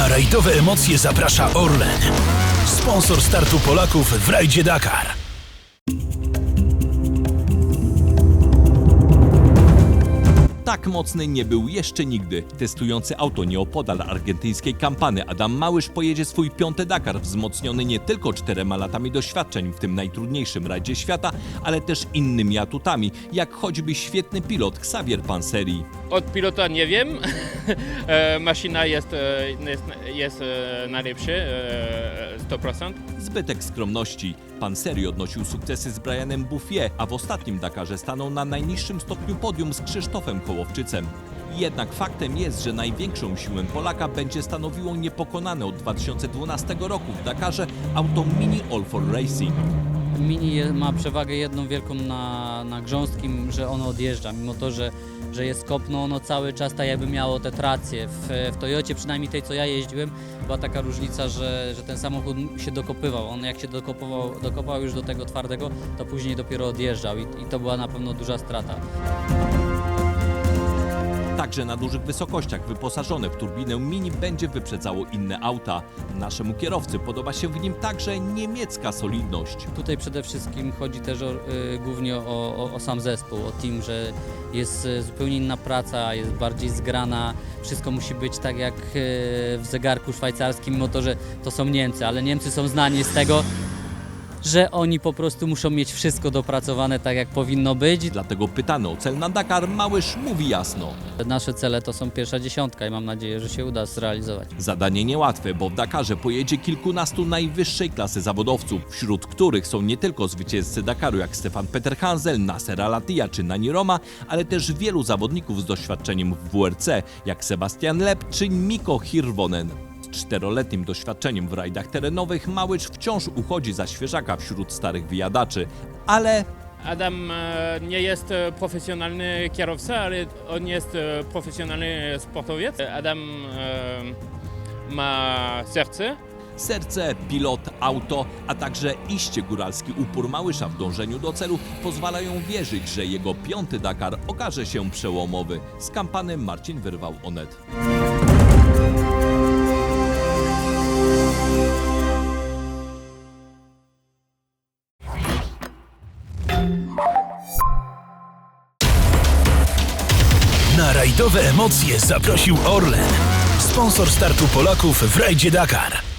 Na rajdowe emocje zaprasza Orlen. Sponsor startu Polaków w rajdzie Dakar. Tak mocny nie był jeszcze nigdy. Testujący auto nieopodal argentyńskiej kampany Adam Małysz pojedzie swój piąty Dakar, wzmocniony nie tylko czterema latami doświadczeń w tym najtrudniejszym rajdzie świata, ale też innymi atutami, jak choćby świetny pilot Xavier Panseri. Od pilota nie wiem. E, Maszyna jest, e, jest, jest e, najlepsza, 100%. Zbytek skromności. Panseri odnosił sukcesy z Brianem Bouffier, a w ostatnim Dakarze stanął na najniższym stopniu podium z Krzysztofem Kołowczycem. Jednak faktem jest, że największą siłę Polaka będzie stanowiło niepokonane od 2012 roku w Dakarze auto Mini All for Racing. Mini ma przewagę jedną wielką na, na grząskim, że ono odjeżdża, mimo to, że, że jest kopno, ono cały czas tak jakby miało te tracje. W, w Toyocie, przynajmniej tej co ja jeździłem, była taka różnica, że, że ten samochód się dokopywał. On jak się dokopywał, dokopał już do tego twardego, to później dopiero odjeżdżał i, i to była na pewno duża strata. Także na dużych wysokościach wyposażone w turbinę Mini będzie wyprzedzało inne auta. Naszemu kierowcy podoba się w nim także niemiecka solidność. Tutaj przede wszystkim chodzi też o, y, głównie o, o, o sam zespół, o team, że jest y, zupełnie inna praca, jest bardziej zgrana, wszystko musi być tak jak y, w zegarku szwajcarskim, mimo to, że to są Niemcy, ale Niemcy są znani z tego, że oni po prostu muszą mieć wszystko dopracowane tak jak powinno być. Dlatego pytany o cel na Dakar Małysz mówi jasno. Nasze cele to są pierwsza dziesiątka i mam nadzieję, że się uda zrealizować. Zadanie niełatwe, bo w Dakarze pojedzie kilkunastu najwyższej klasy zawodowców, wśród których są nie tylko zwycięzcy Dakaru jak Stefan Peter Hansel, Nasser Alatia czy Nani Roma, ale też wielu zawodników z doświadczeniem w WRC, jak Sebastian Lep czy Miko Hirvonen. Z czteroletnim doświadczeniem w rajdach terenowych Małycz wciąż uchodzi za świeżaka wśród starych wyjadaczy, ale Adam e, nie jest e, profesjonalny kierowca, ale on jest e, profesjonalny sportowiec. Adam e, ma serce, Serce, pilot, auto, a także iście góralski upór Małysza w dążeniu do celu pozwalają wierzyć, że jego piąty Dakar okaże się przełomowy. Z kampany Marcin wyrwał Onet. Na rajdowe emocje zaprosił Orlen. Sponsor startu Polaków w rajdzie Dakar.